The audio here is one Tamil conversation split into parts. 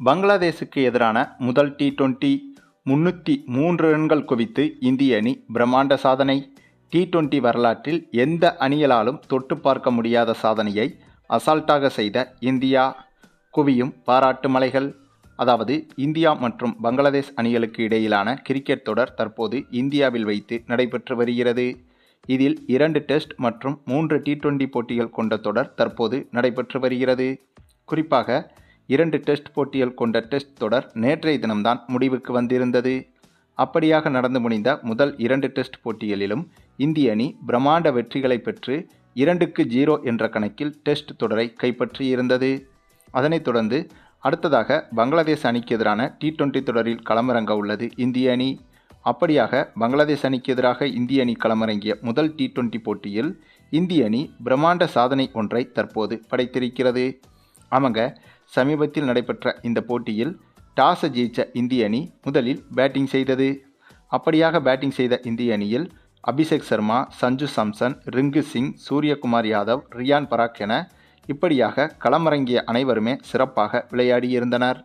பங்களாதேசுக்கு எதிரான முதல் டி டுவெண்ட்டி முன்னூற்றி மூன்று ரன்கள் குவித்து இந்திய அணி பிரம்மாண்ட சாதனை. டி டுவெண்ட்டி வரலாற்றில் எந்த அணிகளாலும் தொட்டு பார்க்க முடியாத சாதனையை அசால்ட்டாக செய்த இந்தியா. குவியும் பாராட்டு மலைகள். அதாவது இந்தியா மற்றும் பங்களாதேஷ் அணிகளுக்கு இடையிலான கிரிக்கெட் தொடர் தற்போது இந்தியாவில் வைத்து நடைபெற்று வருகிறது. இதில் இரண்டு டெஸ்ட் மற்றும் மூன்று டி டுவெண்டி போட்டிகள் கொண்ட தொடர் தற்போது நடைபெற்று வருகிறது. குறிப்பாக இரண்டு டெஸ்ட் போட்டிகள் கொண்ட டெஸ்ட் தொடர் நேற்றைய தினம்தான் முடிவுக்கு வந்திருந்தது. அப்படியாக நடந்து முடிந்த முதல் இரண்டு டெஸ்ட் போட்டிகளிலும் இந்திய அணி பிரம்மாண்ட வெற்றிகளை பெற்று இரண்டுக்கு ஜீரோ என்ற கணக்கில் டெஸ்ட் தொடரை கைப்பற்றியிருந்தது. அதனைத் தொடர்ந்து அடுத்ததாக பங்களாதேஷ் அணிக்கு எதிரான டி டுவெண்டி தொடரில் களமிறங்க உள்ளது இந்திய அணி. அப்படியாக பங்களாதேஷ் அணிக்கு எதிராக இந்திய அணி களமிறங்கிய முதல் டி டுவெண்டி போட்டியில் இந்திய அணி பிரம்மாண்ட சாதனை ஒன்றை தற்போது படைத்திருக்கிறது. ஆமாங்க. சமீபத்தில் நடைபெற்ற இந்த போட்டியில் டாஸை ஜெயித்த இந்திய அணி முதலில் பேட்டிங் செய்தது. அப்படியாக பேட்டிங் செய்த இந்திய அணியில் அபிஷேக் சர்மா சஞ்சு சாம்சன் ரிங்கு சிங் சூரியகுமார் யாதவ் ரியான் பராக் என இப்படியாக களமிறங்கிய அனைவருமே சிறப்பாக விளையாடியிருந்தனர்.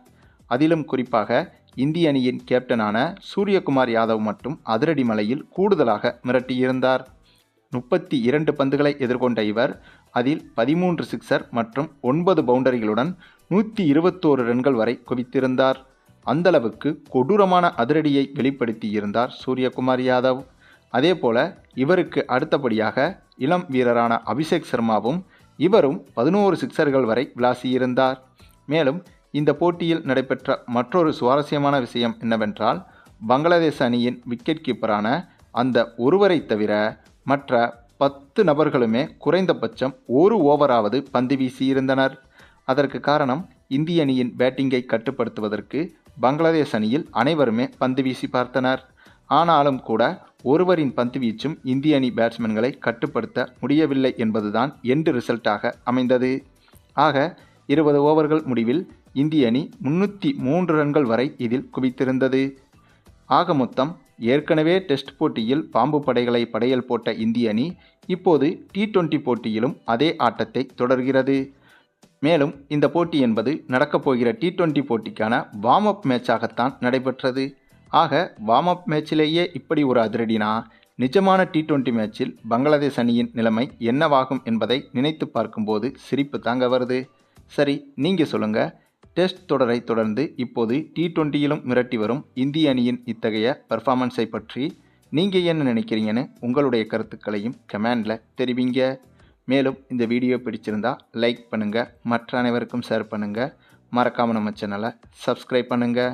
அதிலும் குறிப்பாக இந்திய அணியின் கேப்டனான சூரியகுமார் யாதவ் மட்டும் அதிரடி மலையில் கூடுதலாக மிரட்டியிருந்தார். முப்பத்தி இரண்டு பந்துகளை எதிர்கொண்ட இவர் அதில் பதிமூன்று சிக்சர் மற்றும் ஒன்பது பவுண்டரிகளுடன் நூற்றி இருபத்தோரு ரன்கள் வரை குவித்திருந்தார். அந்தளவுக்கு கொடூரமான அதிரடியை வெளிப்படுத்தியிருந்தார் சூரியகுமார் யாதவ். அதேபோல இவருக்கு அடுத்தபடியாக இளம் வீரரான அபிஷேக் சர்மாவும் இவரும் பதினோரு சிக்சர்கள் வரை விளாசியிருந்தார். மேலும் இந்த போட்டியில் நடைபெற்ற மற்றொரு சுவாரஸ்யமான விஷயம் என்னவென்றால் பங்களாதேஷ் அணியின் விக்கெட் கீப்பரான அந்த ஒருவரை தவிர மற்ற பத்து நபர்களுமே குறைந்தபட்சம் ஒரு ஓவராவது பந்து வீசியிருந்தனர். அதற்கு காரணம் இந்திய அணியின் பேட்டிங்கை கட்டுப்படுத்துவதற்கு பங்களாதேஷ் அணியில் அனைவருமே பந்து வீசி பார்த்தனர். ஆனாலும் கூட ஒருவரின் பந்து வீச்சும் இந்திய அணி பேட்ஸ்மேன்களை கட்டுப்படுத்த முடியவில்லை என்பதுதான் எண்டு ரிசல்ட்டாக அமைந்தது. ஆக இருபது ஓவர்கள் முடிவில் இந்திய அணி முன்னூற்றி மூன்று ரன்கள் வரை இதில் குவித்திருந்தது. ஆக மொத்தம் ஏற்கனவே டெஸ்ட் போட்டியில் பாம்பு படைகளை படையல் போட்ட இந்திய அணி இப்போது டி டுவெண்டி போட்டியிலும் அதே ஆட்டத்தை தொடர்கிறது. மேலும் இந்த போட்டி என்பது நடக்கப் போகிற டி டுவெண்டி போட்டிக்கான வார்ம் அப் மேட்சாகத்தான் நடைபெற்றது. ஆக வார்ம் அப் மேட்சிலேயே இப்படி ஒரு அதிரடினா நிஜமான டி டுவெண்டி மேட்சில் பங்களாதேஷ் அணியின் நிலைமை என்னவாகும் என்பதை நினைத்து பார்க்கும்போது சிரிப்பு தாங்க வருது. சரி நீங்கள் சொல்லுங்கள் டெஸ்ட் தொடரை தொடர்ந்து இப்போது டி டுவெண்ட்டியிலும் மிரட்டி வரும் இந்திய அணியின் இத்தகைய பெர்ஃபார்மன்ஸை பற்றி நீங்கள் என்ன நினைக்கிறீங்கன்னு உங்களுடைய கருத்துக்களையும் கமெண்டில் தெரிவிங்க. மேலும் இந்த வீடியோ பிடிச்சிருந்தா லைக் பண்ணுங்கள் மற்ற அனைவருக்கும் ஷேர் பண்ணுங்கள் மறக்காமல் நம்ம சேனலை சப்ஸ்கிரைப் பண்ணுங்கள்